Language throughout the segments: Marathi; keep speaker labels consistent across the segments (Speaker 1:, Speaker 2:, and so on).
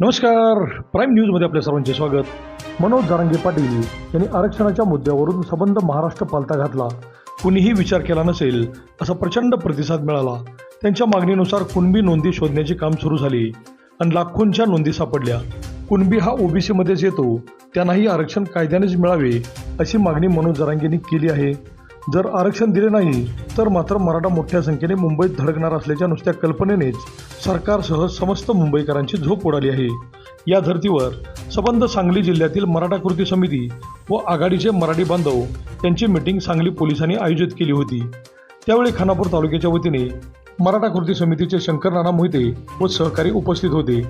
Speaker 1: नमस्कार. प्राईम न्यूजमध्ये आपल्या सर्वांचे स्वागत. मनोज जारांगे पाटील यांनी आरक्षणाच्या मुद्द्यावरून संबंध महाराष्ट्र पालथा घातला. कुणीही विचार केला नसेल असा प्रचंड प्रतिसाद मिळाला. त्यांच्या मागणीनुसार कुणबी नोंदी शोधण्याचे काम सुरू झाले आणि लाखोंच्या नोंदी सापडल्या. कुणबी हा ओबीसीमध्येच येतो त्यांनाही आरक्षण कायद्यानेच मिळावे अशी मागणी मनोज जरांगेंनी केली आहे. जर आरक्षण दिले नाही तर मात्र मराठा मोठ्या संख्येने मुंबईत धडकणार असल्याच्या नुसत्या कल्पनेनेच सरकारसह समस्त मुंबईकरांची झोप उडाली आहे. या धर्तीवर सबंध सांगली जिल्ह्यातील मराठा कृती समिती व आघाडीचे मराठी बांधव यांची मिटिंग सांगली पोलिसांनी आयोजित केली होती. त्यावेळी खानापूर तालुक्याच्या वतीने मराठा कृती समितीचे शंकर नाना मोहिते व सहकारी उपस्थित होते.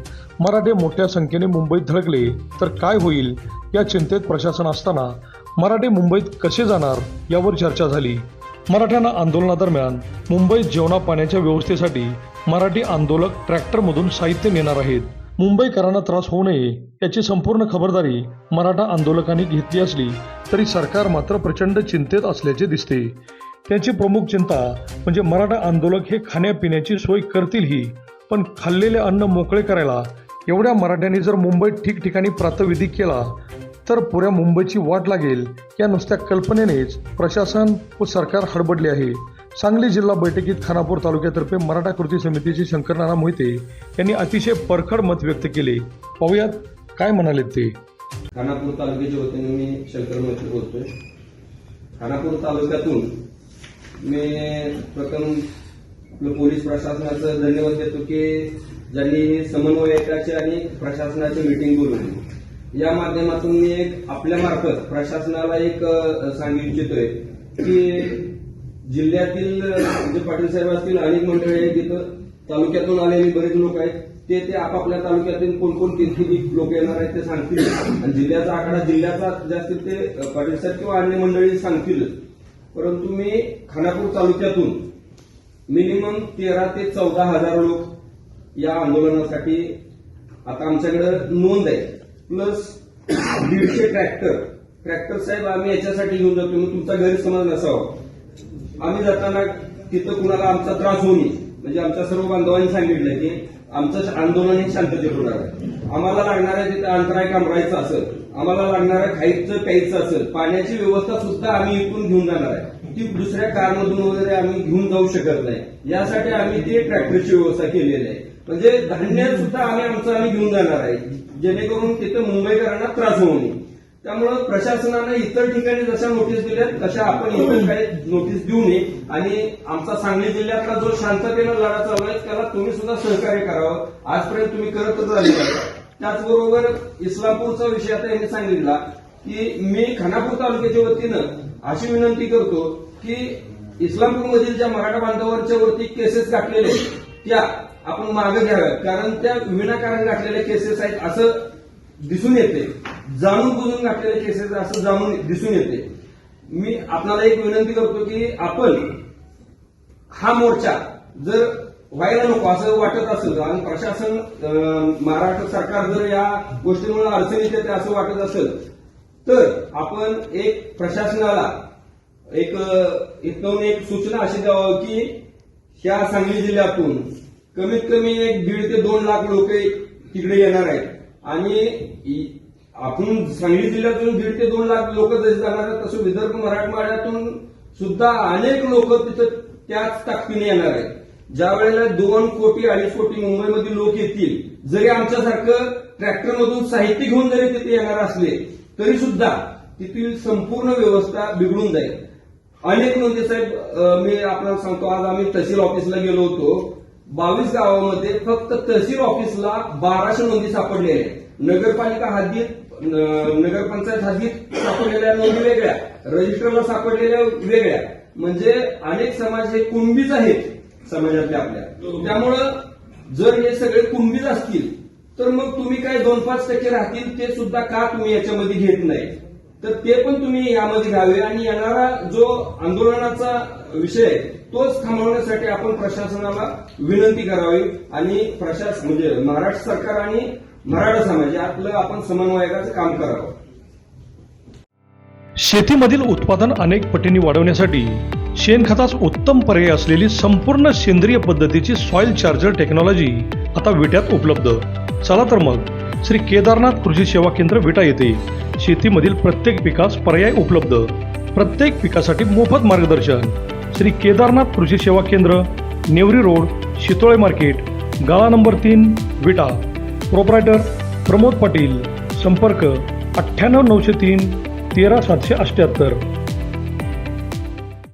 Speaker 1: मराठे मोठ्या संख्येने मुंबईत धडकले तर काय होईल या चिंतेत प्रशासन असताना मराठे मुंबईत कसे जाणार यावर चर्चा झाली. मराठ्यांना आंदोलनादरम्यान मुंबईत जेवणा पाण्याच्या व्यवस्थेसाठी मराठी आंदोलक ट्रॅक्टरमधून साहित्य नेणार आहेत. मुंबईकरांना त्रास होऊ नये याची संपूर्ण खबरदारी मराठा आंदोलकांनी घेतली असली तरी सरकार मात्र प्रचंड चिंतेत असल्याचे दिसते. त्यांची प्रमुख चिंता म्हणजे मराठा आंदोलक हे खाण्यापिण्याची सोय करतीलही पण खाल्लेले अन्न मोकळे करायला एवढ्या मराठ्यांनी जर मुंबईत ठिकठिकाणी प्रातविधी केला तर पुऱ्या मुंबईची वाट लागेल या नुसत्या कल्पनेनेच प्रशासन व सरकार हडबडले आहे. सांगली जिल्हा बैठकीत खानापूर तालुक्यातर्फे मराठा कृती समितीचे शंकरनाना मोहिते यांनी अतिशय परखड मत व्यक्त केले. पाहुयात काय म्हणाले ते.
Speaker 2: खानापूर तालुक्याच्या वतीने मी शंकर मोहिते बोलतोय. खानापूर तालुक्यातून मी प्रथम पोलीस प्रशासनाचं धन्यवाद देतो की ज्यांनी समन्वयकाची आणि प्रशासनाची मिटिंग बोलवली. या माध्यमातून मी एक आपल्या मार्फत प्रशासनाला एक सांगू इच्छितोय की जिल्ह्यातील जे म्हणजे पाटील साहेब असतील अनेक मंडळी आहेत तिथं तालुक्यातून आलेले बरेच लोक आहेत ते ते आपापल्या तालुक्यातील कोणकोण किती लोक येणार आहेत ते सांगतील. आणि जिल्ह्याचा आकडा जिल्ह्याचा जास्तीत ते पाटील साहेब किंवा अन्य मंडळी सांगतील. परंतु मी खानापूर तालुक्यातून मिनिमम तेरा ते चौदा हजार लोक या आंदोलनासाठी आता आमच्याकडे नोंद आहे. प्लस दीडशे ट्रॅक्टर. ट्रॅक्टर साहेब आम्ही याच्यासाठी घेऊन जातो मग तुमचा गैरसमज नसावा. आम्ही जाताना तिथं कुणाला आमचा त्रास होऊ नये. म्हणजे आमच्या सर्व बांधवांनी सांगितलं की आमचं आंदोलन हे शांततेत होणार आहे. आम्हाला लागणाऱ्या तिथं अंतराय कामरायचं असेल आम्हाला लागणाऱ्या खायचं प्यायचं असेल पाण्याची व्यवस्था सुद्धा आम्ही इथून घेऊन जाणार आहे. ती दुसऱ्या कारमधून वगैरे आम्ही घेऊन जाऊ शकत नाही. यासाठी आम्ही ते ट्रॅक्टरची व्यवस्था केलेली आहे. म्हणजे धान्य सुद्धा आम्ही आमचं आम्ही घेऊन जाणार आहे. जेणेकरून तिथं मुंबईकरांना त्रास होऊ नये. त्यामुळं प्रशासनानं इतर ठिकाणी जशा नोटीस दिल्या तशा आपण इतर काही नोटीस देऊ नये. आणि आमचा सांगली जिल्ह्यातला जो शांततेनं लढा चालू आहे त्याला तुम्ही सुद्धा सहकार्य करावं. आजपर्यंत तुम्ही करतच आले त्याचबरोबर इस्लामपूरचा विषय आता यांनी सांगितला की मी खानापूर तालुक्याच्या वतीनं अशी विनंती करतो की इस्लामपूरमधील ज्या मराठा बांधवांच्या वरती केसेस गाठलेले त्या आपण मागे घ्याव्यात. कारण त्या विनाकारण गाठलेल्या केसेस आहेत असं दिसून येते. जाणून बुजून घातलेले केसेस असं जाणून दिसून येते. मी आपणाला एक विनंती करतो की आपण हा मोर्चा जर व्हायला नको असं वाटत असेल आणि प्रशासन महाराष्ट्र सरकार जर या गोष्टीमुळे अडचणीत येते असं वाटत असेल तर आपण एक प्रशासनाला एक इथून एक सूचना अशी द्यावं की ह्या सांगली जिल्ह्यातून कमीत कमी एक दीड ते दोन लाख लोक तिकडे येणार आहेत. आणि आपण सांगली जिल्ह्यातून दीड ते दोन लाख लोक जसे जाणार आहेत तसं विदर्भ मराठवाड्यातून सुद्धा अनेक लोक तिथं त्याच ताकदीने येणार आहेत. ज्या वेळेला दोन कोटी अडीच कोटी मुंबईमधील लोक येतील जरी आमच्यासारखं ट्रॅक्टरमधून साहित्य घेऊन जरी तिथे येणार असले तरी सुद्धा तिथील संपूर्ण व्यवस्था बिघडून जाईल. अनेक नोंदी साहेब मी आपल्याला सांगतो आज आम्ही तहसील ऑफिसला गेलो होतो. बावीस गावामध्ये फक्त तहसील ऑफिसला बाराशे नोंदी सापडलेल्या आहेत. नगरपालिका हद्दीत नगरपंचायत हद्दीत सापडलेल्या नोंदी वेगळ्या रजिस्टरला सापडलेल्या वेगळ्या. म्हणजे अनेक समाज हे कुणबीच आहेत समाजातले आपल्या. त्यामुळं जर हे सगळे कुणबीच असतील तर मग तुम्ही काय दोन पाच टक्के राहतील ते सुद्धा का तुम्ही याच्यामध्ये घेत नाही? तर ते पण तुम्ही यामध्ये घ्यावे आणि येणारा जो आंदोलनाचा विषय आहे तोच थांबवण्यासाठी आपण प्रशासनाला विनंती करावी आणि प्रशासन म्हणजे महाराष्ट्र सरकार आणि मराठा समाज यातलं आपण समन्वयकाचं काम करावं.
Speaker 1: शेतीमधील उत्पादन अनेक पटींनी वाढवण्यासाठी शेणखताच उत्तम पर्याय असलेली संपूर्ण सेंद्रिय पद्धतीची सॉइल चार्जर टेक्नॉलॉजी आता विट्यात उपलब्ध. चला तर मग श्री केदारनाथ कृषी सेवा केंद्र विटा येथे शेतीमधील प्रत्येक पिकास पर्याय उपलब्ध. प्रत्येक पिकासाठी मोफत मार्गदर्शन. श्री केदारनाथ कृषी सेवा केंद्र नेवरी रोड शितोळे मार्केट गाळा नंबर तीन विटा. प्रोप्रायटर प्रमोद पाटील. संपर्क अठ्ठ्याण्णव नऊशे तीन तेरा सातशे अठ्ठ्याहत्तर